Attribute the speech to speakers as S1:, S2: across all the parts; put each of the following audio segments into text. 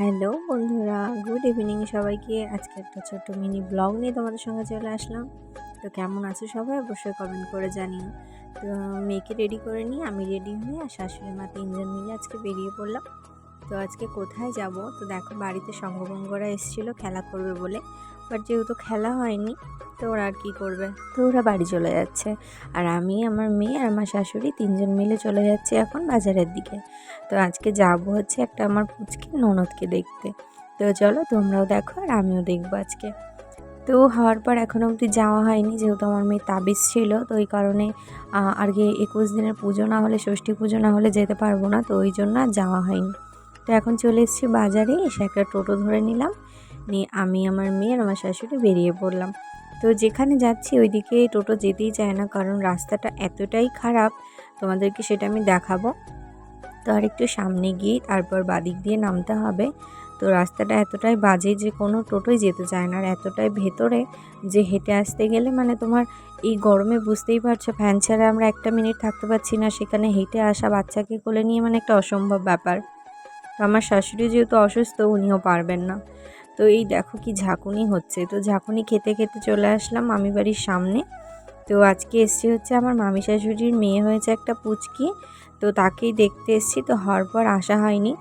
S1: Hello বন্ধুরা, good evening সবাইকে। আজকে একটা ছোট্ট মিনি ব্লগ নিয়ে তোমাদের সঙ্গে চলে আসলাম। তো কেমন আছো সবাই? অবশ্যই কমেন্ট করে জানিও। তো মেয়েকে রেডি করে নিয়ে আমি রেডি হয়ে আর শাশুড়ি মা তিনজন মিলে আজকে বেরিয়ে পড়লাম। তো আজকে কোথায় যাব? তো দেখো বাড়িতে সঙ্গভঙ্গরা এসেছিল, খেলা করবে বলে। বাট যেহেতু খেলা হয়নি, তো ওরা আর কী করবে? তো ওরা বাড়ি চলে যাচ্ছে। আর আমি, আমার মেয়ে আর আমার শাশুড়ি তিনজন মিলে চলে যাচ্ছে এখন বাজারের দিকে। তো আজকে যাব হচ্ছে একটা আমার পুচকে ননদকে দেখতে। তো চলো তোমরাও দেখো আর আমিও দেখব আজকে। তো হওয়ার পর এখনও অবধি যাওয়া হয়নি, যেহেতু আমার মেয়ে তাবিজ ছিল। তো ওই কারণে আর কি একুশ দিনের পুজো না হলে, ষষ্ঠী পুজো না হলে যেতে পারব না। তো ওই জন্য আর যাওয়া হয়নি। তো এখন চলে এসেছি বাজারে, এসে একটা টোটো ধরে নিলাম। নিয়ে আমি, আমার মেয়ে আর আমার শাশুড়ি বেরিয়ে পড়লাম। তো যেখানে যাচ্ছি ওইদিকে টোটো যেতেই চায় না, কারণ রাস্তাটা এতটাই খারাপ। তোমাদেরকে সেটা আমি দেখাবো। তো আর একটু সামনে গিয়ে তারপর বাদিক দিয়ে নামতে হবে। তো রাস্তাটা এতটাই বাজে যে কোনো টোটোই যেতে চায় না, আর এতটাই ভেতরে যে হেঁটে আসতে গেলে মানে তোমার এই গরমে বুঝতেই পারছ, ফ্যান ছাড়া আমরা একটা মিনিট থাকতে পারছি না। সেখানে হেঁটে আসা বাচ্চাকে কোলে নিয়ে মানে একটা অসম্ভব ব্যাপার। আমার শাশুড়ি যেহেতু অসুস্থ, উনিও পারবেন না। তো এই দেখো কি ঝাঁকুনি হচ্ছে। তো ঝাঁকুনি খেতে খেতে চলে আসলাম মামি বাড়ির সামনে। তো আজকে এসছি হচ্ছে আমার মামি শাশুড়ির মেয়ে হয়েছে একটা পুচকি। তো তাকেই দেখতে এসছি। তো হওয়ার পর আসা হয়নি।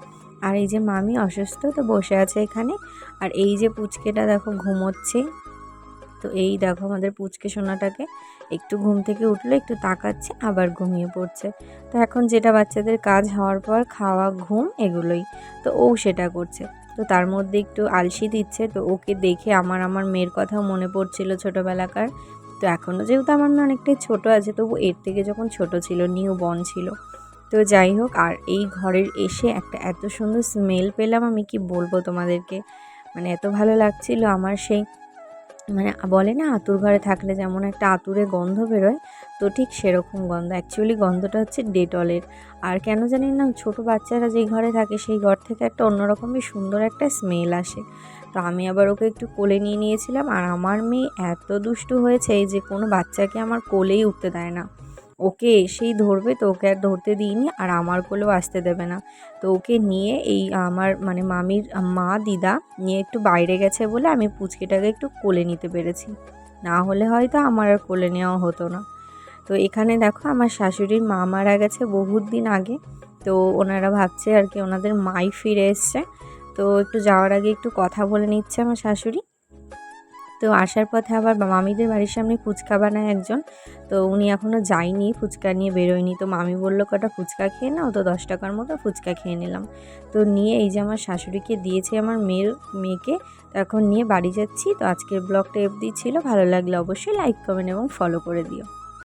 S1: আর এই যে মামি অসুস্থ, তো বসে আছে এখানে। আর এই যে পুচকেটা দেখো ঘুমোচ্ছে। তো এই দেখো আমাদের পুচকে সোনাটাকে একটু ঘুম থেকে উঠল, একটু তাকাচ্ছে, আবার ঘুমিয়ে পড়ছে। তো এখন যেটা বাচ্চাদের কাজ হওয়ার পর খাওয়া, ঘুম এগুলোই। তো ও সেটা করছে। তো তার মধ্যে একটু আলসি দিচ্ছে, তো ওকে দেখে আমার আমার মেয়ের কথাও মনে পড়ছিল ছোটোবেলাকার। তো এখনও যেহেতু আমার মেয়ে অনেকটাই ছোটো আছে, তবু এর থেকে যখন ছোট ছিল নিউ বন ছিল। তো যাই হোক, আর এই ঘরের এসে একটা এত সুন্দর স্মেল পেলাম আমি, কি বলব তোমাদেরকে? মানে এত ভালো লাগছিল আমার সেই মানে বলে না, আতুর ঘরে থাকলে যেমন একটা আতুরে গন্ধ বেরোয়, তো ঠিক সেরকম গন্ধ। অ্যাকচুয়ালি গন্ধটা হচ্ছে ডেটলের। আর কেন জানি না, ছোট বাচ্চারা যেই ঘরে থাকে, সেই ঘর থেকে একটা অন্যরকমই সুন্দর একটা স্মেল আসে। তো আমি আবার ওকে একটু কোলে নিয়ে নিয়েছিলাম, আর আমার মেয়ে এত দুষ্টু হয়েছে যে কোনো বাচ্চাকে আমার কোলেই উঠতে দেয় না। ওকে এসেই ধরবে, তো ওকে আর ধরতে দিইনি আর আমার কোলেও আসতে দেবে না। তো ওকে নিয়ে এই আমার মানে মামির মা, দিদা নিয়ে একটু বাইরে গেছে বলে আমি পুচকিটাকে একটু কোলে নিতে পেরেছি। না হলে হয়তো আমার আর কোলে নেওয়া হতো না। তো এখানে দেখো আমার শাশুড়ির মা মারা গেছে বহুত দিন আগে। তো ওনারা ভাবছে আর কি ওনাদের মাই ফিরে এসছে। তো একটু যাওয়ার আগে একটু কথা বলে নিচ্ছে আমার শাশুড়ি। তো আসার পথে আবার মামিদের বাড়ির সামনে ফুচকা বানায় একজন। তো উনি এখনও যায়নি, ফুচকা নিয়ে বেরোয়নি। তো মামি বলল, কটা ফুচকা খেয়ে নাও? তো দশ টাকার মতো ফুচকা খেয়ে নিলাম। তো নিয়ে এই যে আমার শাশুড়িকে দিয়েছে আমার মেয়ের মেয়েকে, তো এখন নিয়ে বাড়ি যাচ্ছি। তো আজকের ব্লগটা এফ ছিল। ভালো লাগলে অবশ্যই লাইক, কমেন্ট এবং ফলো করে দিও।